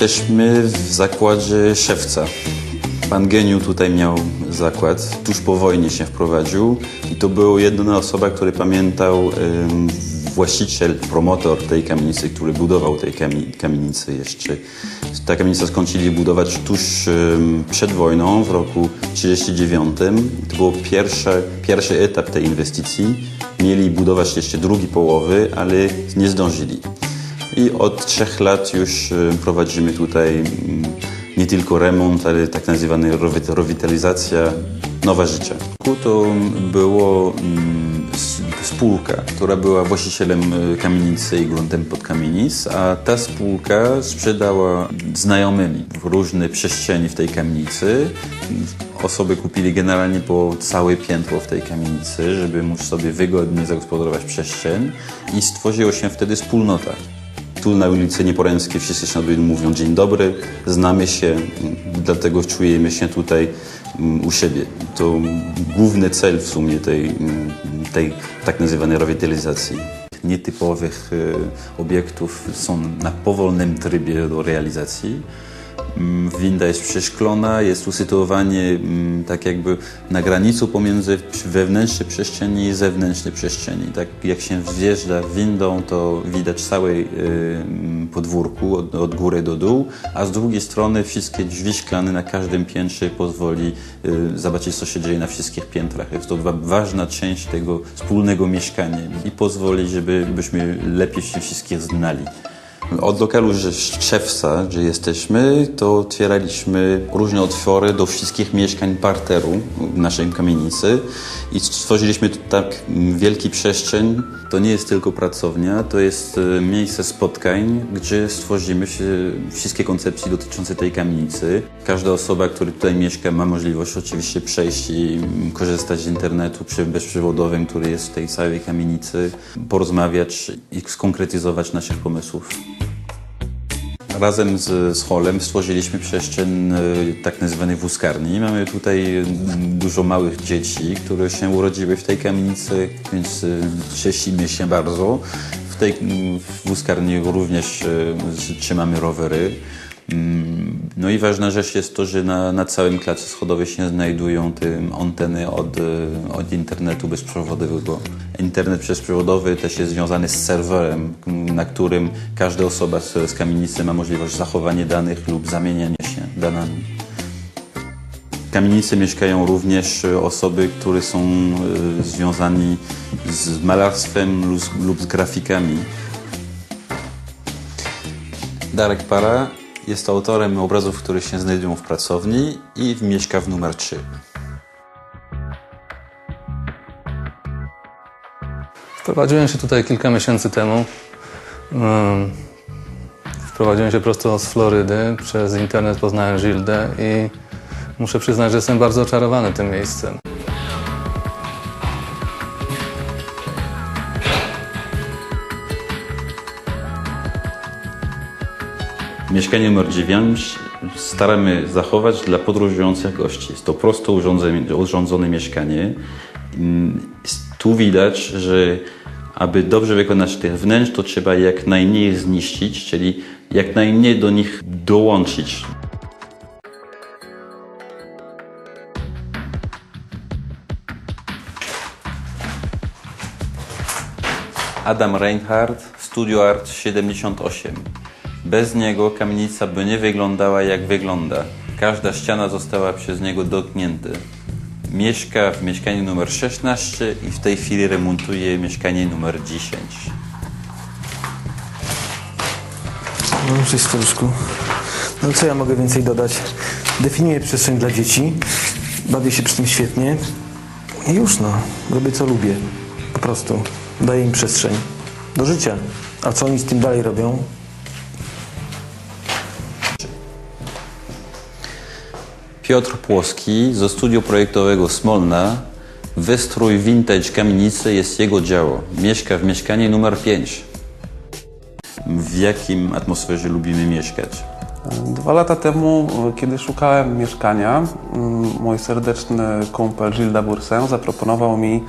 Jesteśmy w zakładzie szewca. Pan Geniu tutaj miał zakład, tuż po wojnie się wprowadził i to była jedyna osoba, który pamiętał ym, właściciel, promotor tej kamienicy, który budował tej kami kamienicy jeszcze. Ta kamienica skończyli budować tuż ym, przed wojną, w roku 1939. To był pierwszy etap tej inwestycji. Mieli budować jeszcze drugi połowy, ale nie zdążyli. I od trzech lat już y, prowadzimy tutaj mm, nie tylko remont, ale tak nazywany rewi- rewitalizacja, nowe życie. To było mm, spółka, która była właścicielem y, kamienicy i gruntem pod kamienic, a ta spółka sprzedała znajomymi w różne przestrzeni w tej kamienicy. Osoby kupili generalnie po całe piętro w tej kamienicy, żeby móc sobie wygodnie zagospodarować przestrzeń i stworzyło się wtedy wspólnota. Na ulicy Nieporęskiej wszyscy się mówią dzień dobry, znamy się, dlatego czujemy się tutaj m, u siebie. To główny cel w sumie tej, m, tej tak nazywanej rewitalizacji. Nietypowych e, obiektów są na powolnym trybie do realizacji. Mm, Winda jest przeszklona, jest usytuowanie mm, tak jakby na granicu pomiędzy wewnętrznej przestrzeni i zewnętrznej przestrzeni. Tak jak się wjeżdża windą, to widać całe y, mm, podwórku od, od góry do dół, a z drugiej strony wszystkie drzwi szklane na każdym piętrze pozwoli y, zobaczyć, co się dzieje na wszystkich piętrach. Jest to wa- ważna część tego wspólnego mieszkania i pozwoli, żebyśmy lepiej się wszystkich znali. Od lokalu Szczewca, gdzie jesteśmy, to otwieraliśmy różne otwory do wszystkich mieszkań parteru w naszej kamienicy i stworzyliśmy tak wielki przestrzeń. To nie jest tylko pracownia, to jest e, miejsce spotkań, gdzie stworzymy wszystkie koncepcje dotyczące tej kamienicy. Każda osoba, która tutaj mieszka, ma możliwość oczywiście przejść i korzystać z internetu bezprzewodowym, który jest w tej całej kamienicy, porozmawiać i skonkretyzować naszych pomysłów. Razem z, z Holem stworzyliśmy przestrzeń e, tak nazywanej wózkarni. Mamy tutaj mm, dużo małych dzieci, które się urodziły w tej kamienicy, więc cieszymy się bardzo. W tej mm, wózkarni również z- trzymamy rowery. Mm, No i ważna rzecz jest to, że na, na całym klatce schodowej się znajdują te anteny od, e, od internetu bezprzewodowego. Internet bezprzewodowy też jest związany z serwerem, na którym każda osoba z, z kamienicy ma możliwość zachowania danych lub zamieniania się danami. W kamienicy mieszkają również e, osoby, które są e, związani z malarstwem lub, lub z grafikami. Darek Para jest autorem obrazów, które się znajdują w pracowni i w numer 3. Wprowadziłem się tutaj kilka miesięcy temu. Wprowadziłem się prosto z Florydy. Przez internet poznałem Gildę i muszę przyznać, że jestem bardzo oczarowany tym miejscem. Mieszkanie numer 9 staramy zachować dla podróżujących gości. Jest to prosto urządzone, urządzone mieszkanie. Mm, Tu widać, że aby dobrze wykonać tych wnętrz, to trzeba jak najmniej zniszczyć, czyli jak najmniej do nich dołączyć. Adam Reinhardt, Studio Art 78. Bez niego kamienica by nie wyglądała jak wygląda. Każda ściana została przez niego dotknięta. Mieszka w mieszkaniu numer 16 i w tej chwili remontuje mieszkanie numer 10. No, cześć. No co ja mogę więcej dodać? Definiuję przestrzeń dla dzieci, bawię się przy tym świetnie i już no, robię co lubię. Po prostu daję im przestrzeń do życia. A co oni z tym dalej robią? Piotr Płoski ze studiu projektowego Smolna. Wystrój vintage kamienicy jest jego dzieło. Mieszka w mieszkaniu numer 5. W jakim atmosferze lubimy mieszkać? Dwa lata temu, kiedy szukałem mieszkania, mm, mój serdeczny kumpel Gilda Boursin zaproponował mi,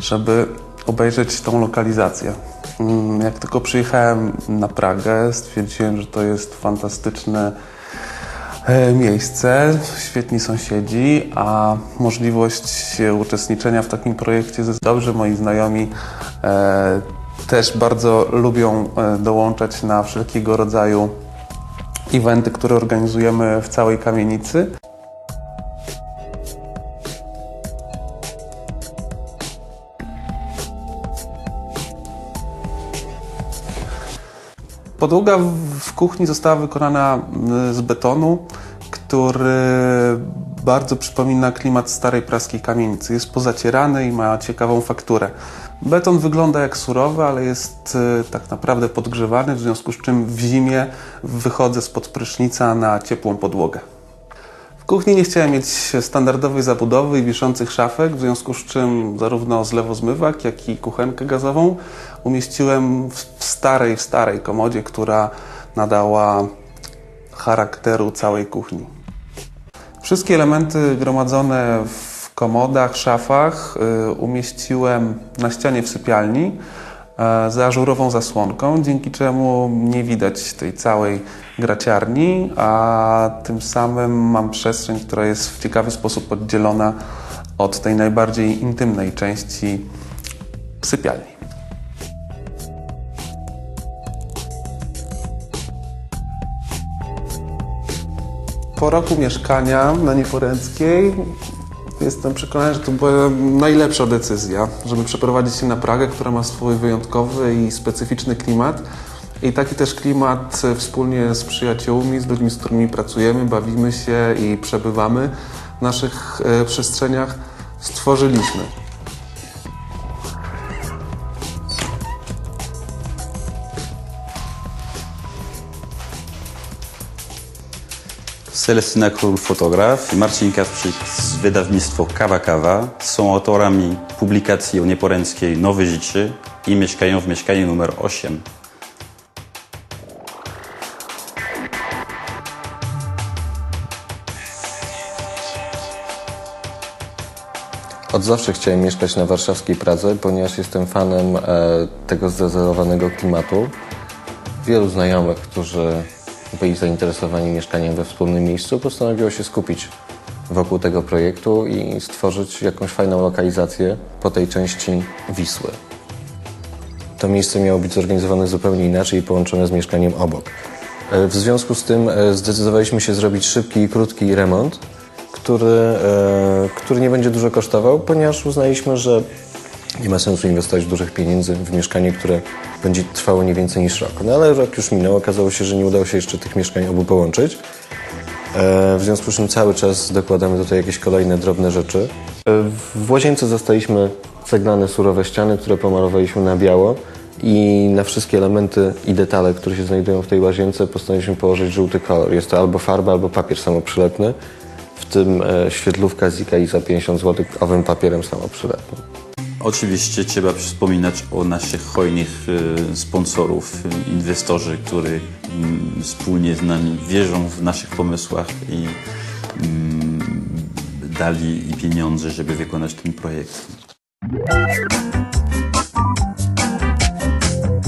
żeby obejrzeć tą lokalizację. Mm, Jak tylko przyjechałem na Pragę, stwierdziłem, że to jest fantastyczne e, miejsce, świetni sąsiedzi, a możliwość uczestniczenia w takim projekcie jest dobrze. Moi znajomi e, też bardzo lubią e, dołączać na wszelkiego rodzaju eventy, które organizujemy w całej kamienicy. Podłoga w- kuchni została wykonana y, z betonu, który bardzo przypomina klimat starej praskiej kamienicy. Jest pozacierany i ma ciekawą fakturę. Beton wygląda jak surowy, ale jest y, tak naprawdę podgrzewany, w związku z czym w zimie wychodzę spod prysznica na ciepłą podłogę. Kuchni nie chciałem mieć standardowej zabudowy i wiszących szafek, w związku z czym zarówno zlewozmywak, jak i kuchenkę gazową umieściłem w starej, w starej komodzie, która nadała charakteru całej kuchni. Wszystkie elementy gromadzone w komodach, szafach y, umieściłem na ścianie w sypialni za ażurową zasłonką, dzięki czemu nie widać tej całej graciarni, a tym samym mam przestrzeń, która jest w ciekawy sposób oddzielona od tej najbardziej intymnej części sypialni. Po roku mieszkania na Nieporęckiej jestem przekonany, że to była najlepsza decyzja, żeby przeprowadzić się na Pragę, która ma swój wyjątkowy i specyficzny klimat. I taki też klimat wspólnie z przyjaciółmi, z ludźmi, z którymi pracujemy, bawimy się i przebywamy w naszych e, przestrzeniach stworzyliśmy. Celestyna Król fotograf i Marcin Kasprzyk z wydawnictwa Kawa Kawa są autorami publikacji o Nieporęckiej Nowe Życie i mieszkają w mieszkaniu numer 8. Od zawsze chciałem mieszkać na warszawskiej Pradze, ponieważ jestem fanem e, tego zrezerwowanego klimatu. Wielu znajomych, którzy byli zainteresowani mieszkaniem we wspólnym miejscu, postanowiło się skupić wokół tego projektu i stworzyć jakąś fajną lokalizację po tej części Wisły. To miejsce miało być zorganizowane zupełnie inaczej i połączone z mieszkaniem obok. E, W związku z tym e, zdecydowaliśmy się zrobić szybki i krótki remont, który, e, który nie będzie dużo kosztował, ponieważ uznaliśmy, że nie ma sensu inwestować dużych pieniędzy w mieszkanie, które będzie trwało nie więcej niż rok. No ale rok już minął, okazało się, że nie udało się jeszcze tych mieszkań obu połączyć. E, W związku z czym cały czas dokładamy tutaj jakieś kolejne drobne rzeczy. E, W łazience zostaliśmy ceglane surowe ściany, które pomalowaliśmy na biało i na wszystkie elementy i detale, które się znajdują w tej łazience postanowiliśmy położyć żółty kolor. Jest to albo farba, albo papier samoprzylepny, w tym e, świetlówka z Ikei za 50 zł owym papierem samoprzylepnym. Oczywiście trzeba wspominać o naszych hojnych e, sponsorów, inwestorzy, którzy mm, wspólnie z nami wierzą w naszych pomysłach i mm, dali i pieniądze, żeby wykonać ten projekt.